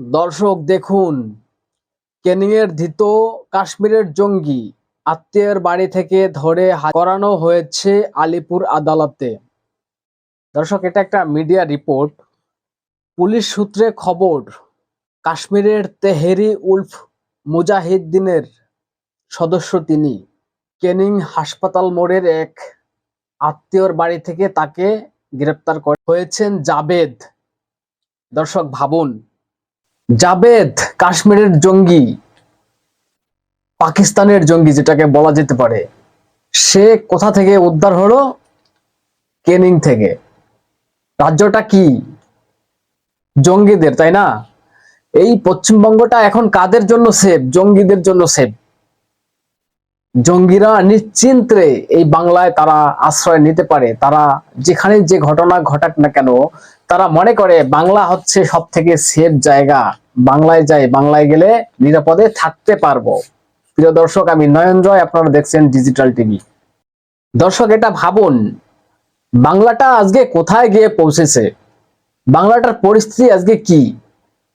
দর্শক দেখুন, কেনিংয়ের ধৃত কাশ্মীরের জঙ্গি আত্মীয়ের বাড়ি থেকে ধরে করানো হয়েছে আলিপুর আদালতে। দর্শক, এটা একটা মিডিয়া রিপোর্ট। পুলিশ সূত্রে খবর, কাশ্মীরের তেহেরি উলফ মুজাহিদ্দিনের সদস্য তিনি। কেনিং হাসপাতাল মোড়ের এক আত্মীয়র বাড়ি থেকে তাকে গ্রেপ্তার করে হয়েছেন জাবেদ। দর্শক, ভাবুন জাবেদ, কাশ্মীরের জঙ্গি, পাকিস্তানের জঙ্গি যেটাকে বলা যেতে পারে, সে কোথা থেকে উদ্ধার হলো? কেনিং থেকে। রাজ্যটা কি? জঙ্গিদের, তাই না? এই পশ্চিমবঙ্গটা এখন কাদের জন্য সেফ জঙ্গিদের জন্য সেফ জঙ্গিরা নিশ্চিন্তে এই বাংলায় তারা আশ্রয় নিতে পারে। তারা যেখানে যে ঘটনা ঘটাক না কেন, তারা মনে করে বাংলা হচ্ছে সব থেকে সেফ জায়গা। বাংলায় যাই, বাংলায় গেলে নিরাপদে থাকতে পারব। প্রিয় দর্শক, আমি নয়ন জয়, আপনারা দেখছেন ডিজিটাল টিভি দর্শক, এটা ভাবুন, বাংলাটা আজকে কোথায় গিয়ে পৌঁছেছে? বাংলাটার পরিস্থিতি আজকে কি?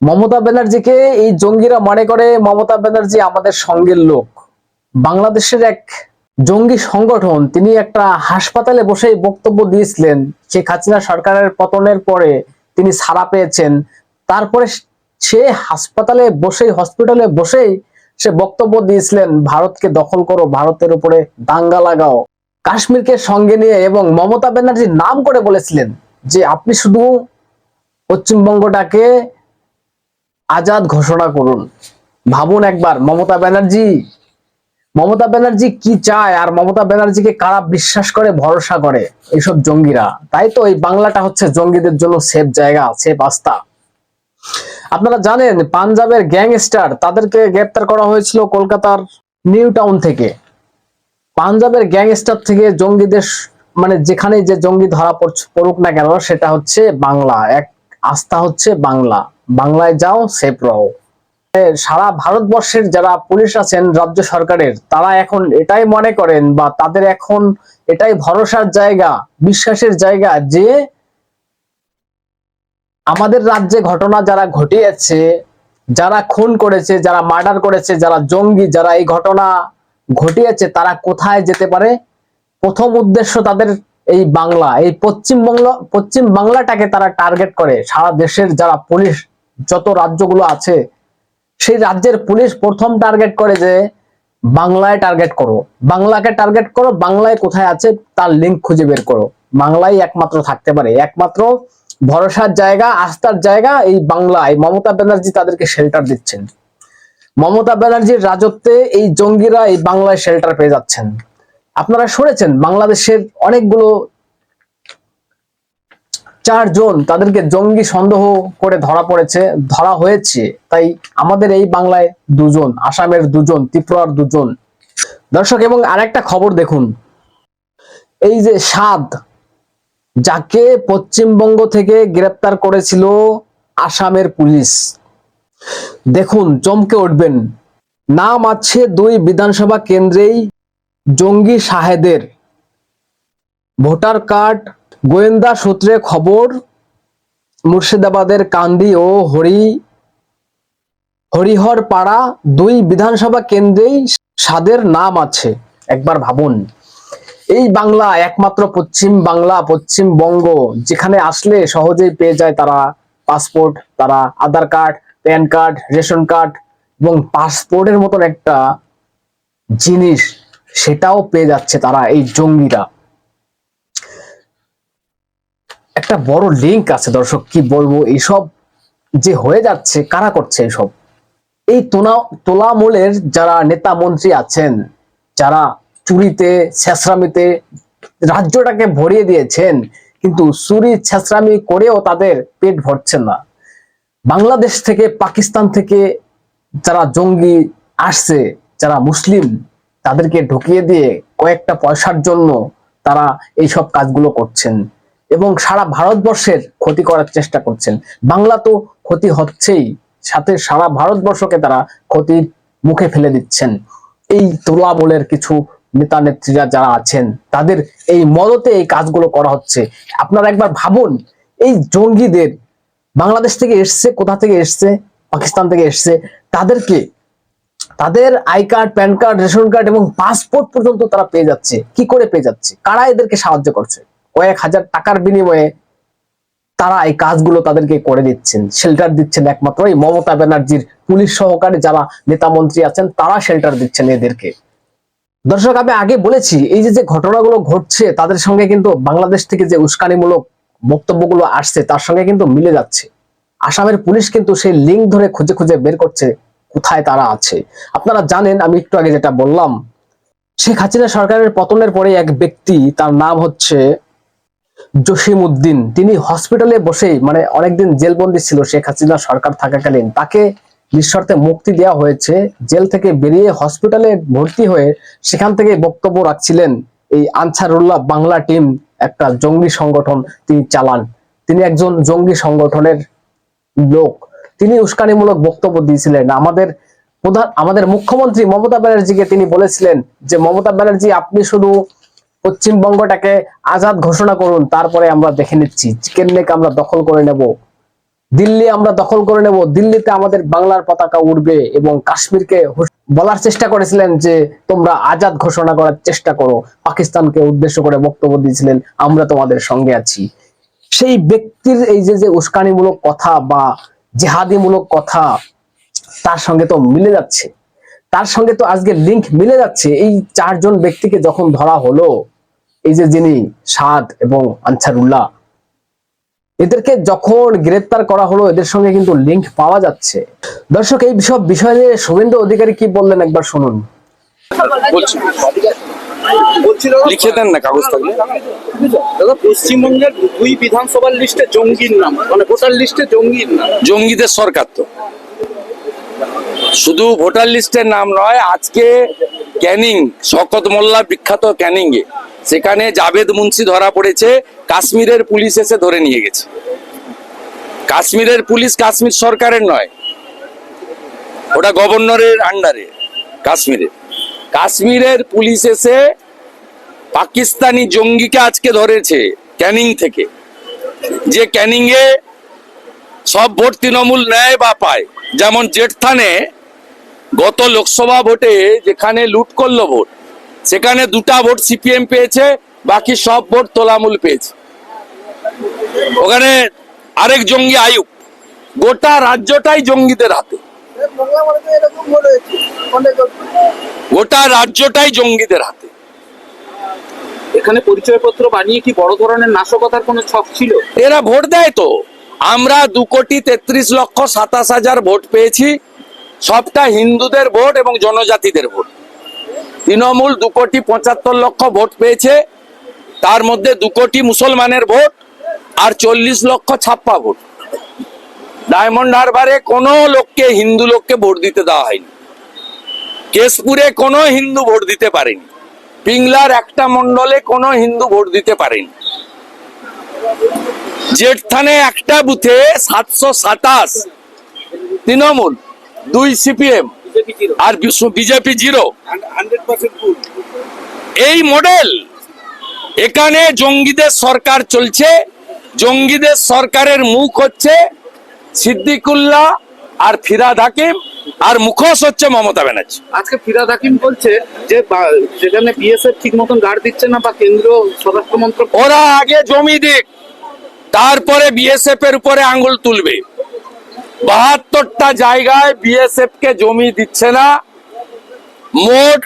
মমতা ব্যানার্জিকে এই জঙ্গিরা মনে করে মমতা ব্যানার্জি আমাদের সঙ্গের লোক। বাংলাদেশের এক জঙ্গি সংগঠন, তিনি একটা হাসপাতালে বসেই বক্তব্য দিয়েছিলেন শেখ হাসিনা সরকারের পতনের পরে তিনি ছাড়া পেয়েছেন। তারপরে সে হাসপাতালে বসেই, হসপিটালে বসেই সে বক্তব্য দিয়েছিলেন, ভারতকে দখল করো, ভারতের উপরে দাঙ্গা লাগাও। কাশ্মীরকে সঙ্গে নিয়ে এবং মমতা ব্যানার্জির নাম করে বলেছিলেন যে, আপনি শুধু পশ্চিমবঙ্গটাকে আজাদ ঘোষণা করুন। ভাবুন একবার, মমতা ব্যানার্জি মমতা ব্যানার্জি কি চায় আর মমতা ব্যানার্জিকে কারা বিশ্বাস করে, ভরসা করে? এইসব জঙ্গিরা। তাই তো এই বাংলাটা হচ্ছে জঙ্গিদের জন্য সেফ জায়গা সেফ আস্থা আপনারা জানেন, পাঞ্জাবের গ্যাংস্টার, তাদেরকে গ্রেপ্তার করা হয়েছিল কলকাতার নিউ টাউন থেকে। পাঞ্জাবের গ্যাংস্টার থেকে জঙ্গিদের মানে যেখানে যে জঙ্গি ধরা পড়ুক না কেন, সেটা হচ্ছে বাংলা। এক আস্থা হচ্ছে বাংলা। বাংলায় যাও সেফ রও। সারা ভারতবর্ষের যারা পুলিশ আছেন রাজ্য সরকারের, তারা এখন এটাই মনে করেন বা তাদের এখন এটাই ভরসার জায়গা, বিশ্বাসের জায়গা যে আমাদের রাজ্যে ঘটনা যারা ঘটিয়েছে, যারা খুন করেছে, যারা মার্ডার করেছে, যারা জঙ্গি, যারা এই ঘটনা ঘটিয়েছে, তারা কোথায় যেতে পারে? প্রথম উদ্দেশ্য তাদের এই বাংলা, এই পশ্চিমবঙ্গ পশ্চিম বাংলাটাকে তারা টার্গেট করে। সারা দেশের যারা পুলিশ, যত রাজ্যগুলো আছে সেই রাজ্যের পুলিশ প্রথম টার্গেট করে যে বাংলায় টার্গেট করো। বাংলাকে টার্গেট করো, বাংলায় কোথায় আছে তার লিঙ্ক খুঁজে বের করো। বাংলায় একমাত্র থাকতে পারে। একমাত্র ভরসার জায়গা, আস্থার জায়গা এই বাংলায় মমতা ব্যানার্জি তাদেরকে শেল্টার দিচ্ছেন। মমতা ব্যানার্জির রাজত্বে এই জঙ্গিরা এই বাংলায় শেল্টার পেয়ে যাচ্ছেন। আপনারা শুনেছেন, বাংলাদেশের অনেকগুলো চারজন তাদেরকে জঙ্গি সন্দেহ করে ধরা পড়েছে, ধরা হয়েছে। তাই আমাদের এই বাংলায় দুজন, আসামের দুজন, ত্রিপুরার দুজন। দর্শক, এবং আরেকটা খবর দেখুন। এই যে সাদ, যাকে পশ্চিমবঙ্গ থেকে গ্রেপ্তার করেছিল আসামের পুলিশ। দেখুন, চমকে উঠবেন। নাম আছে দুই বিধানসভা কেন্দ্রেই জঙ্গি শাহেদের ভোটার কার্ড গোয়েন্দা সূত্রে খবর, মুর্শিদাবাদের কান্দি ও হরি হরিহর পাড়া দুই বিধানসভা কেন্দ্রেই সাদের নাম আছে, একবার ভাবুন। এই বাংলা একমাত্র পশ্চিম বাংলা পশ্চিমবঙ্গ যেখানে আসলে সহজেই পেয়ে যায় তারা পাসপোর্ট, তারা Aadhaar card, PAN card, ration card এবং পাসপোর্টের মতন একটা জিনিস, সেটাও পেয়ে যাচ্ছে তারা এই জঙ্গিরা। একটা বড় লিংক আছে দর্শক, কি বলব? এইসব যে হয়ে যাচ্ছে, কারা করছে এইসব? এই তোলা তোলামূলের যারা নেতা মন্ত্রী আছেন, যারা চুরিতে, ছেঁচড়ামিতে রাজ্যটাকে ভরিয়ে দিয়েছেন, কিন্তু চুরি, ছেঁচড়ামি করেও তাদের পেট ভরছে না। বাংলাদেশ থেকে, পাকিস্তান থেকে যারা জঙ্গি আসছে, যারা মুসলিম, তাদেরকে ঢুকিয়ে দিয়ে কয়েকটা পয়সার জন্য তারা এইসব কাজগুলো করছেন। এবং সারা ভারতবর্ষের ক্ষতি করার চেষ্টা করছেন। বাংলা তো ক্ষতি হচ্ছেই, সাথে সারা ভারতবর্ষকে তারা ক্ষতির মুখে ফেলে দিচ্ছেন। এই তোলামূলের কিছু নেতা নেত্রীরা যারা আছেন, তাদের এই মদতে এই কাজগুলো করা হচ্ছে। আপনারা একবার ভাবুন, এই জঙ্গিদের বাংলাদেশ থেকে এসছে, কোথা থেকে এসছে, পাকিস্তান থেকে এসেছে, তাদেরকে তাদের I card, PAN card, ration card এবং পাসপোর্ট পর্যন্ত তারা পেয়ে যাচ্ছে। কি করে পেয়ে যাচ্ছে? কারা এদেরকে সাহায্য করছে? কয়েক হাজার টাকার বিনিময়ে তারা এই কাজগুলো তাদেরকে করে দিচ্ছেন শেল্টার দিচ্ছেন একমাত্র এই মমতা ব্যানার্জির পুলিশ সহকারে যারা নেতা মন্ত্রী আছেন, তারা শেল্টার দিচ্ছেন এদেরকে। দর্শক, আমি আগে বলেছি, এই যে যে ঘটনাগুলো ঘটছে, তাদের সঙ্গে কিন্তু বাংলাদেশ থেকে যে উস্কানিমূলক বক্তব্যগুলো আসছে, তার সঙ্গে কিন্তু মিলে যাচ্ছে। আসামের পুলিশ কিন্তু সেই লিঙ্ক ধরে খুঁজে খুঁজে বের করছে, কোথায় তারা আছে। আপনারা জানেন, আমি একটু আগে যেটা বললাম, শেখ হাসিনা সরকারের পতনের পরে এক ব্যক্তি, তার নাম হচ্ছে জসিম উদ্দিন তিনি হসপিটালে বসেই মানে অনেকদিন জেলবন্দি ছিল, শেখ হাসিনা সরকার থাকাকালীন। তাকে নিঃশর্তে মুক্তি দেওয়া হয়েছে। জেল থেকে বেরিয়ে হসপিটালে ভর্তি হয়ে সেখান থেকে বক্তব্য রাখছিলেন এই আনসারুল্লাহ বাংলা টিম, একটা জঙ্গি সংগঠন তিনি চালান। তিনি একজন জঙ্গি সংগঠনের লোক। তিনি উস্কানিমূলক বক্তব্য দিয়েছিলেন। আমাদের প্রধান, আমাদের মুখ্যমন্ত্রী মমতা ব্যানার্জিকে তিনি বলেছিলেন যে, মমতা ব্যানার্জি, আপনি শুধু পশ্চিমবঙ্গটাকে আজাদ ঘোষণা করুন, তারপরে আমরা দেখে নিচ্ছি। চিকেন আমরা দখল করে নেব। দিল্লি আমরা দখল করে নেব। দিল্লিতে আমাদের বাংলার পতাকা উড়বে এবং কাশ্মীরকে বলার চেষ্টা করেছিলেন যে তোমরা আজাদ ঘোষণা করার চেষ্টা করো। পাকিস্তানকে উদ্দেশ্য করে বক্তব্য দিয়েছিলেন, আমরা তোমাদের সঙ্গে আছি। সেই ব্যক্তির এই যে যে উস্কানিমূলক কথা বা জেহাদিমূলক কথা, তার সঙ্গে তো মিলে যাচ্ছে। তার সঙ্গে তো আজকে লিংক মিলে যাচ্ছে। এই চারজন ব্যক্তিকে যখন ধরা হলো এই যে যিনি সাদ এবং আনসারুল্লাহ এদেরকে যখন গ্রেপ্তার করা হলো এদের সঙ্গে কিন্তু লিংক পাওয়া যাচ্ছে। দর্শক এই সব বিষয় নিয়ে শুভেন্দু অধিকারী কি বললেন একবার শুনুন। লিখে দেন না কাগজ থাকলে। দাদা পশ্চিমবঙ্গের দুই বিধানসভার লিস্টে জঙ্গির নাম মানে ভোটার লিস্টে জঙ্গির নাম। জঙ্গিদের সরকার তো। শুধু ভোটার লিস্টের নাম নয় আজকে ক্যানিং শকত মোল্লা বিখ্যাত ক্যানিং এ সেখানে জাভেদ মুন্সি ধরা পড়েছে, কাশ্মীরের পুলিশ এসে ধরে নিয়ে গেছে। কাশ্মীরের পুলিশ কাশ্মীর সরকারের নয়, ওটা গভর্নরের আন্ডারে কাশ্মীরে। কাশ্মীরের পুলিশ এসে পাকিস্তানি জঙ্গিকে আজকে ধরেছে ক্যানিং থেকে, যে ক্যানিং এ সব ভোট তৃণমূল নেয় বা পায়। যেমন জেঠথানে গত লোকসভা ভোটে যেখানে লুট করল ভোট সেখানে দুটা ভোট সিপিএম পেয়েছে বাকি সব ভোট তোলামূল পেয়েছে। ওখানে আরেক জঙ্গি আয়ুব গোটা রাজ্যটাই জঙ্গিদের হাতে। গোটা রাজ্যটাই জঙ্গিদের হাতে। এখানে পরিচয়পত্র বানিয়ে কি বড় ধরনের নাশকতার কোনো ছক ছিল? এরা ভোট দেয় তো। আমরা দু কোটি তেত্রিশ লক্ষ সাতাশ হাজার ভোট পেয়েছি। সবটা হিন্দুদের ভোট এবং জনজাতিদের ভোট। তৃণমূল দু কোটি পঁচাত্তর লক্ষ ভোট পেয়েছে। তার মধ্যে দু কোটি মুসলমানের ভোট আর চল্লিশ লক্ষ ছাপ্পা ভোট। ডায়মন্ড হারবারে কোনো লোককে, হিন্দু লোককে ভোট দিতে দেওয়া হয়নি। কেশপুরে কোনো হিন্দু ভোট দিতে পারেনি। পিংলার একটা মণ্ডলে কোনো হিন্দু ভোট দিতে পারেনি। জেঠথানে একটা বুথে সাতশো সাতাশ তৃণমূল, দুই সিপিএম। আর বিজেপি জিরো। এই মডেল এখানে জঙ্গিদের সরকার চলছে জঙ্গিদের সরকারের মুখ হচ্ছে সিদ্দিকুল্লাহ আর ফিরাদ হাকিম আর মুখোশ হচ্ছে মমতা ব্যানার্জি। আজকে ফিরাদ হাকিম বলছে যে যেখানে বিএসএফ ঠিক মতন গার্ড দিচ্ছে না বা কেন্দ্রীয় স্বরাষ্ট্র মন্ত্রক ওরা আগে জমি দিক তারপরে বিএসএফ এর উপরে আঙ্গুল তুলবে। বাহাত্তরটা জায়গায় বিএসএফ কে জমি দিচ্ছে না। মোট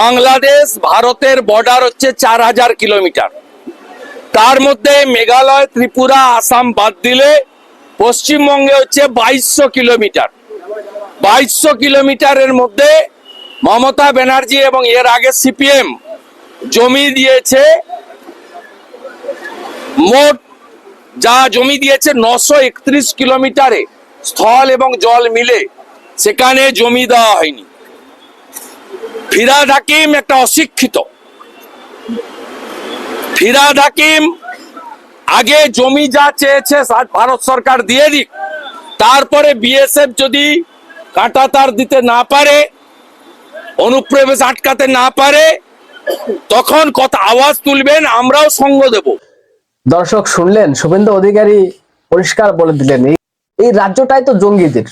বাংলাদেশ ভারতের বর্ডার হচ্ছে চার হাজার কিলোমিটার। তার মধ্যে মেঘালয়, ত্রিপুরা, আসাম বাদ দিলে পশ্চিমবঙ্গে হচ্ছে বাইশশো কিলোমিটার। বাইশশো কিলোমিটারের মধ্যে মমতা ব্যানার্জি এবং এর আগে সিপিএম জমি দিয়েছে। মোট যা জমি দিয়েছে নশো একত্রিশ কিলোমিটারে। স্থল এবং জল মিলে সেখানে জমি দেওয়া হয়নি। ফিরাদ হাকিম একটা অশিক্ষিত। ফিরাদ হাকিম আগে জমি যা চেয়েছে ভারত সরকার দিয়ে দিক, তারপরে বিএসএফ যদি কাঁটা তার দিতে না পারে, অনুপ্রবেশ আটকাতে না পারে, তখন কথা আওয়াজ তুলবেন আমরাও সঙ্গ দেবো। দর্শক শুনলেন, শুভেন্দু অধিকারী পরিষ্কার বলে দিলেন এই রাজ্যটাই তো জঙ্গিদের।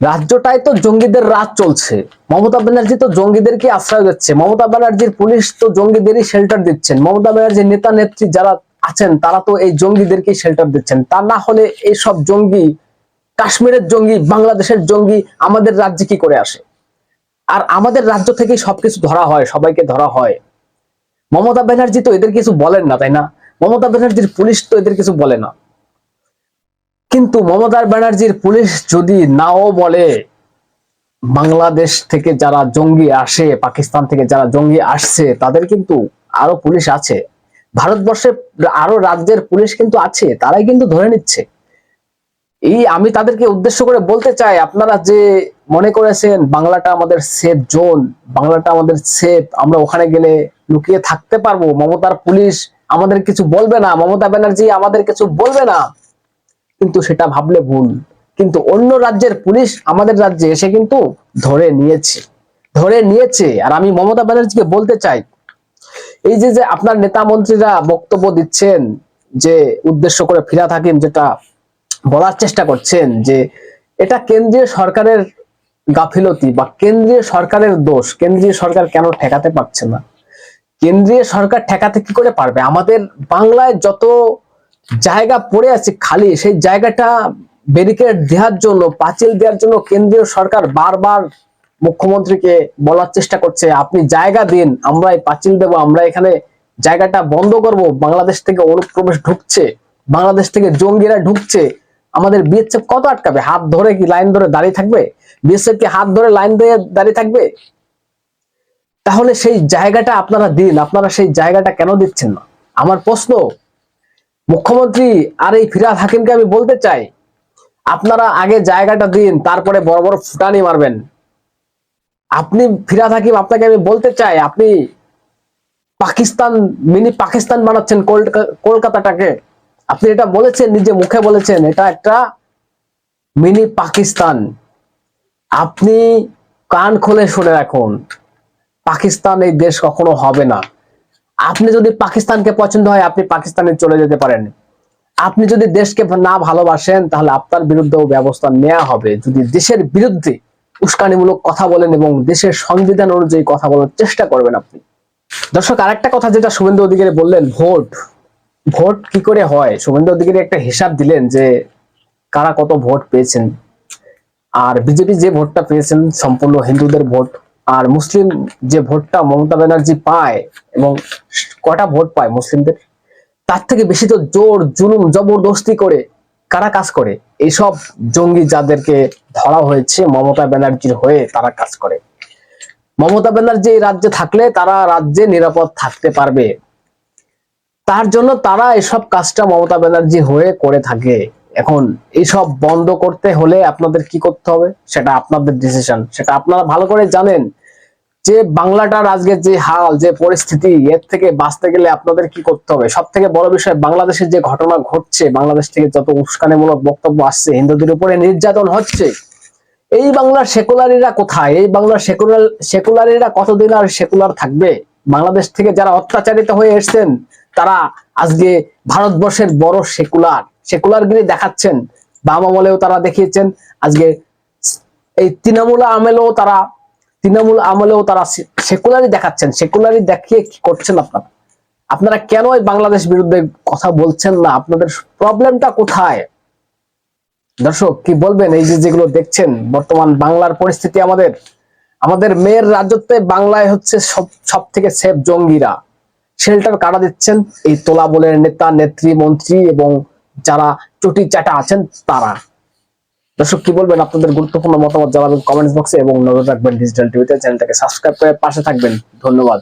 রাজ্যটায় তো জঙ্গিদের রাজ চলছে। মমতা ব্যানার্জি তো জঙ্গিদেরকে আশ্রয় দিচ্ছে। মমতা ব্যানার্জির পুলিশ তো জঙ্গিদেরই শেল্টার দিচ্ছেন। মমতা ব্যানার্জির নেতা, নেত্রী যারা আছেন, তারা তো এই জঙ্গিদেরকে শেল্টার দিচ্ছেন। তা না হলে এই সব জঙ্গি, কাশ্মীরের জঙ্গি, বাংলাদেশের জঙ্গি আমাদের রাজ্যে কি করে আসে? আর আমাদের রাজ্য থেকে সবকিছু ধরা হয়, সবাইকে ধরা হয়। মমতা ব্যানার্জি তো এদের কিছু বলেন না, তাই না? মমতা ব্যানার্জির পুলিশ তো এদের কিছু বলে না। কিন্তু মমতা ব্যানার্জির পুলিশ যদি নাও বলে, বাংলাদেশ থেকে যারা জঙ্গি আসে, পাকিস্তান থেকে যারা জঙ্গি আসছে, তাদের কিন্তু আরও পুলিশ আছে। ভারতবর্ষে আরও রাজ্যের পুলিশ কিন্তু আছে, তারাই কিন্তু ধরে নিচ্ছে। এই আমি তাদেরকে উদ্দেশ্য করে বলতে চাই, আপনারা যে মনে করেছেন বাংলাটা আমাদের সেফ জোন বাংলাটা আমাদের সেফ আমরা ওখানে গেলে লুকিয়ে থাকতে পারব, মমতার পুলিশ আমাদের কিছু বলবে না, মমতা ব্যানার্জি আমাদের কিছু বলবে না। কিন্তু সেটা ভাবলে ভুল। কিন্তু অন্য রাজ্যের পুলিশ আমাদের রাজ্যে এসে কিন্তু ধরে নিয়েছে। ধরে নিয়েছে। আর আমি মমতা ব্যানার্জিকে বলতে চাই, এই যে যে আপনার নেতা মন্ত্রীরা বক্তব্য দিচ্ছেন, যে উদ্দেশ্য করে ফিরা থাকিম যেটা বলার চেষ্টা করছেন, যে এটা কেন্দ্রীয় সরকারের গাফিলতি বা কেন্দ্রীয় সরকারের দোষ। কেন্দ্রীয় সরকার কেন ঠেকাতে পারছে না? কেন্দ্রীয় সরকার ঠেকাতে কি করে পারবে? আমাদের বাংলায় যত জায়গা পড়ে আছে খালি, সেই জায়গাটা ব্যারিকেড দেওয়ার জন্য পাঁচিল দেওয়ার জন্য কেন্দ্রীয় সরকার বারবার মুখ্যমন্ত্রীকে বলার চেষ্টা করছে, আপনি জায়গা দিন আমরা এই পাঁচিল দেবো, আমরা এখানে জায়গাটা বন্ধ করব, বাংলাদেশ থেকে অনুপ্রবেশ ঢুকছে, বাংলাদেশ থেকে জঙ্গিরা ঢুকছে, আমাদের বিএসএফ কত আটকাবে? হাত ধরে কি লাইন ধরে দাঁড়িয়ে থাকবে? বিএসএফ কি হাত ধরে লাইন দিয়ে দাঁড়িয়ে থাকবে? তাহলে সেই জায়গাটা আপনারা দিন, আপনারা সেই জায়গাটা কেন দিচ্ছেন না? আমার প্রশ্ন মুখ্যমন্ত্রী আর এই ফিরাদ হাকিমকে আমি বলতে চাই, আপনারা আগে জায়গাটা দিন, তারপরে বড় বড় ফুটানি মারবেন। আপনি ফিরাদ হাকিম, আপনাকে আমি বলতে চাই, আপনি পাকিস্তান, মিনি পাকিস্তান বানাচ্ছেন কলকা- কলকাতাটাকে। আপনি এটা বলেছেন, নিজে মুখে বলেছেন, এটা একটা মিনি পাকিস্তান। আপনি কান খুলে শুনে রাখুন, পাকিস্তান এই দেশ কখনো হবে না। আপনি যদি পাকিস্তানকে পছন্দ হয়, আপনি পাকিস্তানে চলে যেতে পারেন। আপনি যদি দেশকে না ভালোবাসেন, তাহলে আপনার বিরুদ্ধেও ব্যবস্থা নেওয়া হবে। যদি দেশের বিরুদ্ধে উস্কানিমূলক কথা বলেন এবং দেশের সংবিধান অনুযায়ী কথা বলার চেষ্টা করবেন আপনি। দর্শক, আরেকটা কথা যেটা শুভেন্দু অধিকারী বললেন, ভোট। ভোট কি করে হয়? শুভেন্দু অধিকারী একটা হিসাব দিলেন যে কারা কত ভোট পেয়েছেন। আর বিজেপি যে ভোটটা পেয়েছেন, সম্পূর্ণ হিন্দুদের ভোট আর মুসলিম যে ভোটটা মমতা ব্যানার্জি পায় এবং কটা ভোট পায় মুসলিমদের, তার থেকে বেশি তো জোর, জুলুম, জবরদস্তি করে কারা কাজ করে? এইসব জঙ্গি যাদেরকে ধরা হয়েছে মমতা ব্যানার্জির হয়ে তারা কাজ করে। মমতা ব্যানার্জি এই রাজ্যে থাকলে তারা রাজ্যে নিরাপদ থাকতে পারবে। তার জন্য তারা এসব কাজটা মমতা ব্যানার্জি হয়ে করে থাকে। এখন এইসব বন্ধ করতে হলে আপনাদের কি করতে হবে? সেটা আপনাদের ডিসিশন সেটা আপনারা ভালো করে জানেন। যে বাংলাটার আজকে যে হাল, যে পরিস্থিতি, এর থেকে বাঁচতে গেলে আপনাদের কি করতে হবে? সব থেকে বড় বিষয়, বাংলাদেশের যে ঘটনা ঘটছে, বাংলাদেশ থেকে যত উস্কানিমূলক বক্তব্য আসছে, হিন্দুদের উপরে নির্যাতন হচ্ছে, এই বাংলার সেকুলারিরা কোথায়? এই বাংলার সেকুলার, সেকুলারিরা কতদিন আর সেকুলার থাকবে? বাংলাদেশ থেকে যারা অত্যাচারিত হয়ে এসেছেন, তারা আজকে ভারতবর্ষের বড় সেকুলার। সেকুলারগিরি দেখাচ্ছেন। বাম আমলেও তারা দেখিয়েছেন। আজকে এই তৃণমূল আমলেও তারা তৃণমূল আমলেও তারা সেকুলারি দেখাচ্ছেন সেকুলারি দেখিয়ে কি করছেন আপনারা? আপনারা কেন এই বাংলাদেশ বিরুদ্ধে কথা বলছেন না? আপনাদের প্রবলেমটা কোথায়? দর্শক, কি বলবেন? এই যে যেগুলো দেখছেন, বর্তমান বাংলার পরিস্থিতি আমাদের। আমাদের মেয়ের রাজত্বে বাংলায় হচ্ছে সব সব থেকে সেফ জঙ্গিরা। শেল্টার কারা দিচ্ছেন? এই তোলা বলের নেতা, নেত্রী, মন্ত্রী এবং যারা চটি চাটা আছেন, তারা। দর্শক, কি বলবেন? আপনাদের গুরুত্বপূর্ণ মতামত জানাবেন কমেন্টস বক্সে এবং নজর রাখবেন ডিজিটাল টিভিতে চ্যানেলটাকে সাবস্ক্রাইব করে পাশে থাকবেন। ধন্যবাদ।